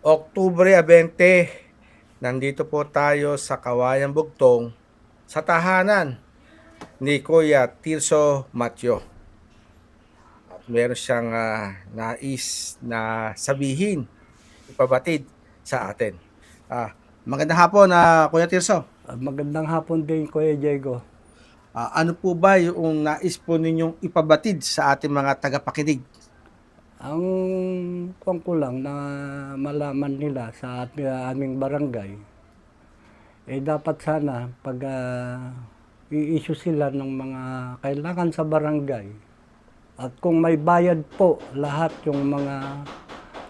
Oktubre 20, nandito po tayo sa Kawayan Bugtong sa tahanan ni Kuya Tirso Matyo. At meron siyang ah, nais na sabihin, ipabatid sa atin. Ah, magandang hapon na Kuya Tirso. Ah, Magandang hapon din, Kuya Diego. Ah, ano po ba yung nais po ninyong ipabatid sa ating mga tagapakinig? Ang kung ko lang na malaman nila sa at- aming barangay, eh dapat sana pag ah, i-issue sila ng mga kailangan sa barangay at kung may bayad po lahat yung mga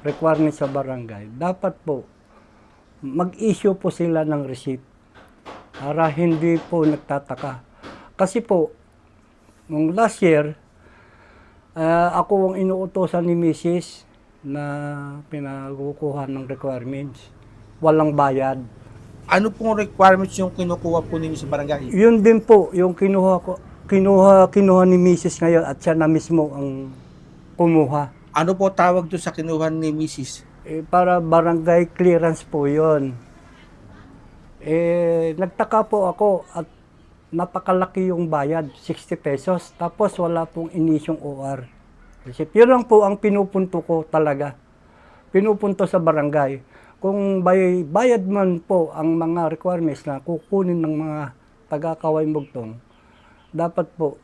requirements sa barangay, dapat po mag-issue po sila ng receipt para hindi po nagtataka. Kasi po, nung last year, Ah, ako ang inuutosan ni Mrs. na pinakukuha ng requirements. Walang bayad. Ano pong requirements yung kinukuha po ninyo sa barangay? Yun din po yung kinuha ko kinuha kinuha ni Mrs. ngayon at siya na mismo ang kumuha. Ano po tawag doon sa kinuha ni Mrs.? Eh, para barangay clearance po yun. Eh, nagtaka po ako at napakalaki yung bayad, 60 pesos. Tapos wala pong inisyong OR. Receipt. Yun lang po ang pinupunto ko talaga. Pinupunto sa barangay. Kung bay, bayad man po ang mga requirements na kukunin ng mga taga-kaway mugtong, dapat po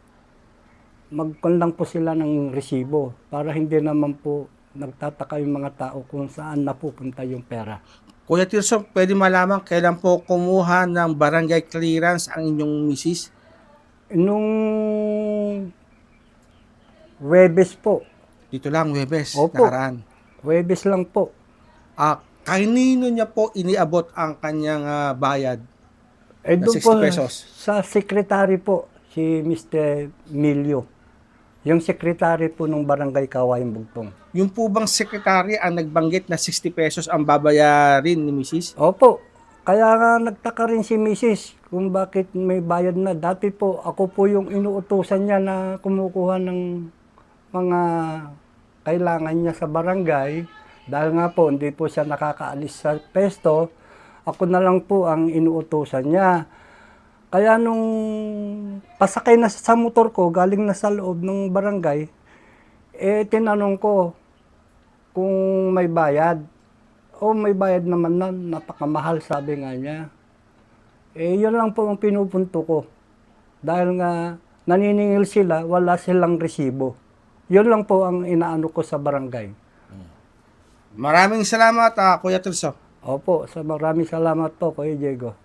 magkon lang po sila ng resibo para hindi naman po nagtataka yung mga tao kung saan napupunta yung pera. Kuya Tirso, pwede malaman kailan po kumuha ng barangay clearance ang inyong misis? Nung Webes po, Dito lang, Webes, Opo. nakaraan. Webes lang po. Ah, kanino niya po iniabot ang kanyang ah, bayad? Eh Na doon 60 po pesos. sa secretary po, si Mr. Milio. Yung secretary po ng barangay Kawayang Bugtong. Yung po bang sekretary ang nagbanggit na 60 pesos ang babayarin ni misis? Opo. Kaya nga nagtaka rin si Mrs. kung bakit may bayad na. Dati po, ako po yung inuutosan niya na kumukuha ng mga kailangan niya sa barangay. Dahil nga po, hindi po siya nakakaalis sa pesto. Ako na lang po ang inuutosan niya. Kaya nung pasakay na sa motor ko, galing na sa loob ng barangay, eh tinanong ko kung may bayad. O may bayad naman na, napakamahal sabi nga niya. Eh yun lang po ang pinupunto ko. Dahil nga naniningil sila, wala silang resibo. Yun lang po ang inaano ko sa barangay. Maraming salamat, ah, Kuya Tirso. Opo, sa maraming salamat po, Kuya Diego.